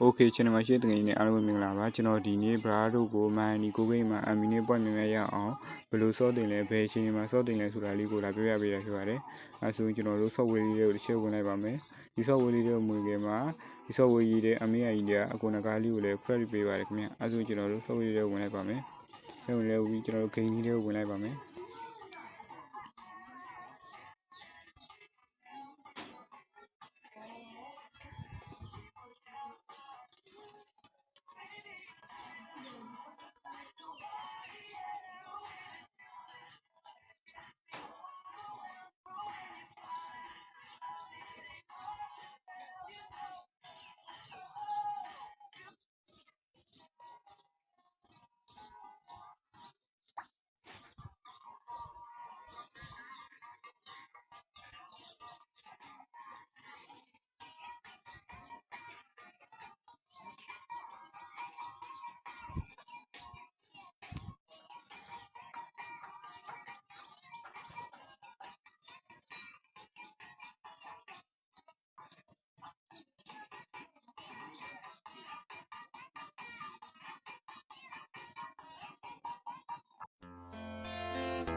โอเค channel မှာရှိတဲ့တကယ်ကြီးနဲ့အားလုံးပဲမင်္ဂလာပါကျွန်တော်ဒီနေ့ bra တို့ကိုမိုင်းဒီကိုဂိမ်းမှာ admin နဲ့ point များများရအောင်ဘယ်လိုစောတင်လဲဘယ်အချိန်မှာစောတင်လဲဆိုတာလေးကိုလာပြောပြပေးရဖြစ်ပါတယ်အဲဆိုရင်ကျွန်တော်တို့ software လေးတွေကိုတစ်ချက်ဝင်လိုက်ပါမယ်ဒီ software လေးတွေကိုဝင်ခဲ့မှာဒီ software ကြီးတွေအမေအကြီးတွေအကုန်နကားလေးကိုလည်း credit ပေးပါတယ်ခင်ဗျအဲဆိုရင်ကျွန်တော်တို့ software လေးတွေကိုဝင်လိုက်ပါမယ်အဲဝင်လဲပြီးကျွန်တော်တို့ game လေးတွေကိုဝင်လိုက်ပါမယ်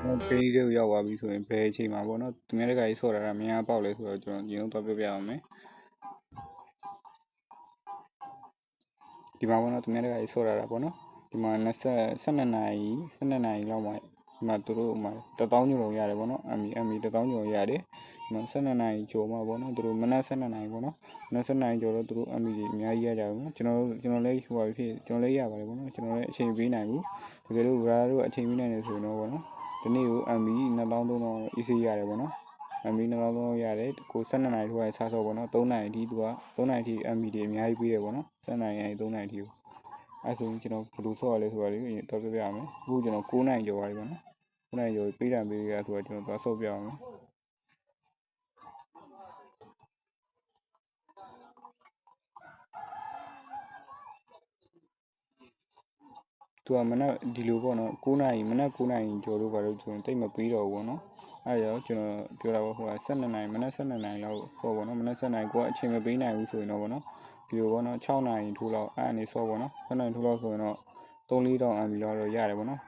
ကျွန်တော်ပေးလေးကိုရောက်သွားပြီဆိုရင်ဘယ်အချိန်မှာပေါ့နော်သူများတကကြီးဆော့တာကမင်းပေါက်လဲဆိုတော့ကျွန်တော်ဒီလုံးတော့ပြောပြအောင်မယ်ဒီမှာပေါ့နော်သူများတကကြီးဆော့တာတာပေါ့နော်ဒီမှာ20 12နာရီ12နာရီလောက်မှာဒီမှာသူတို့မှာ1000ကျော်လုံးရတယ်ပေါ့နော် MB MB 1000ကျော်ရတယ်ဒီမှာ12နာရီကျော်မှာပေါ့နော်သူတို့မနက်12နာရီပေါ့နော်မနက်12နာရီကျော်တော့သူတို့ MB ကြီးအများကြီးရကြတယ်ပေါ့နော်ကျွန်တော်တို့ကျွန်တော်လည်းဟိုပါဖြစ်ကျွန်တော်လည်းရပါတယ်ပေါ့နော်ကျွန်တော်လည်းအချိန်ပေးနိုင်ဘူးတကယ်လို့ bra တို့အချိန်ပေးနိုင်တယ်ဆိုရင်တော့ပေါ့နော် ဒီနေ့ကို MB 2300 EC ရတယ်ပေါ့နော် MB 2300ရတယ်ကို12နာရီထိုးရဆားဆော့ပေါ့နော်3နာရီအထိသူက3နာရီအထိ MB တွေအများကြီးပေးတယ်ပေါ့နော်7နာရီကနေ3နာရီအထိကိုအဲဆိုရင်ကျွန်တော်ဘယ်လိုဆော့ရလဲဆိုတာလေးတော့ပြပြရမယ်အခုကျွန်တော်9နာရီကျော်ပါပြီပေါ့နော်9နာရီကျော်ပေးတယ်ပေးရဆိုတော့ကျွန်တော်သွားဆော့ပြအောင် သူကမနက်ဒီလိုပေါ့နော်9နာရီမနက်9နာရီကျော်လို့ပါလို့ဆိုရင်တိတ်မပေးတော့ဘူးပေါ့နော်အဲဒါကြောင့်ကျွန်တော်ပြောတာပေါ့ဟိုက12နာရီမနက်12နာရီလောက်ဆော့ပေါ့နော်မနက်12နာရီကိုကအချိန်မပေးနိုင်ဘူးဆိုရင်တော့ပေါ့နော်ဒီလိုပေါ့နော်6နာရီထိုးလောက်အဲ့အနေဆော့ပေါ့နော်6နာရီထိုးလောက်ဆိုရင်တော့3-4တောင် MB လောက်တော့ရတယ်ပေါ့နော်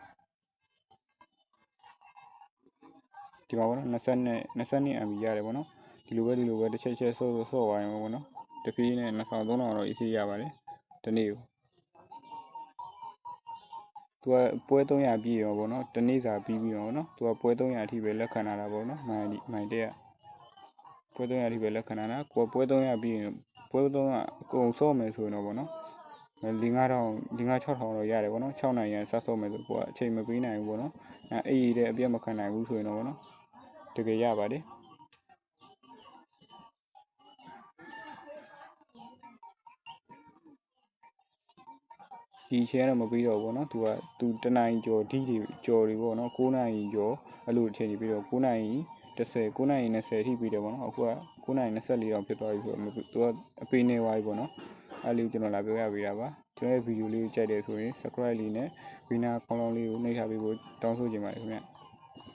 ဒီမှာပေါ့နော်20နဲ့22 MB ရတယ်ပေါ့နော်ဒီလိုပဲဒီလိုပဲတစ်ချက်ချက်ဆော့ဆော့ဝိုင်းပေါ့နော်တပြေးနဲ့2000 3000တော့ EC ရပါတယ်ဒီနေ့ကို သူကပွဲ300ပြည့်ရောပေါ့နော်တနေ့စာပြီးပြီးရောနော်သူကပွဲ300အထိပဲလက်ခံလာတာပေါ့နော်မိုင်မိုင်တက်ပွဲ300အထိပဲလက်ခံလာတာကိုပွဲ300ပြီးရင်ပွဲ300အကုန်စော့မယ်ဆိုရင်တော့ပေါ့နော်၄9000၄6000တော့ရတယ်ပေါ့နော်6နိုင်ရန်ဆက်စော့မယ်ဆိုကိုကအချိန်မပေးနိုင်ဘူးပေါ့နော်အဲအေးတဲ့အပြတ်မခံနိုင်ဘူးဆိုရင်တော့ပေါ့နော်တကယ်ရပါတယ် ဒီအချိန်ကတော့မပြီးတော့ဘူးနော်သူကသူတနိုင်ကျော်ဒီတွေကျော်တွေပေါ့နော်9နိုင်ကျော်အဲ့လိုအချိန်ကြီးပြီးတော့9နိုင်10 9နိုင်20အထိပြီးတယ်ပေါ့နော်အခုက9နိုင်24တောင်ဖြစ်သွားပြီဆိုတော့သူကအပေးနေသွားပြီပေါ့နော်အဲ့လေးကျွန်တော်လာပြောရပေးတာပါကျွန်တော်ရဲ့ဗီဒီယိုလေးကိုကြိုက်တယ်ဆိုရင် subscribe လေးနဲ့ Vina ခေါင်းလောင်းလေးကိုနှိပ်ထားပေးဖို့တောင်းဆိုချင်ပါတယ်ခင်ဗျ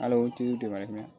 အားလုံးကျေးဇူးတင်ပါတယ်ခင်ဗျ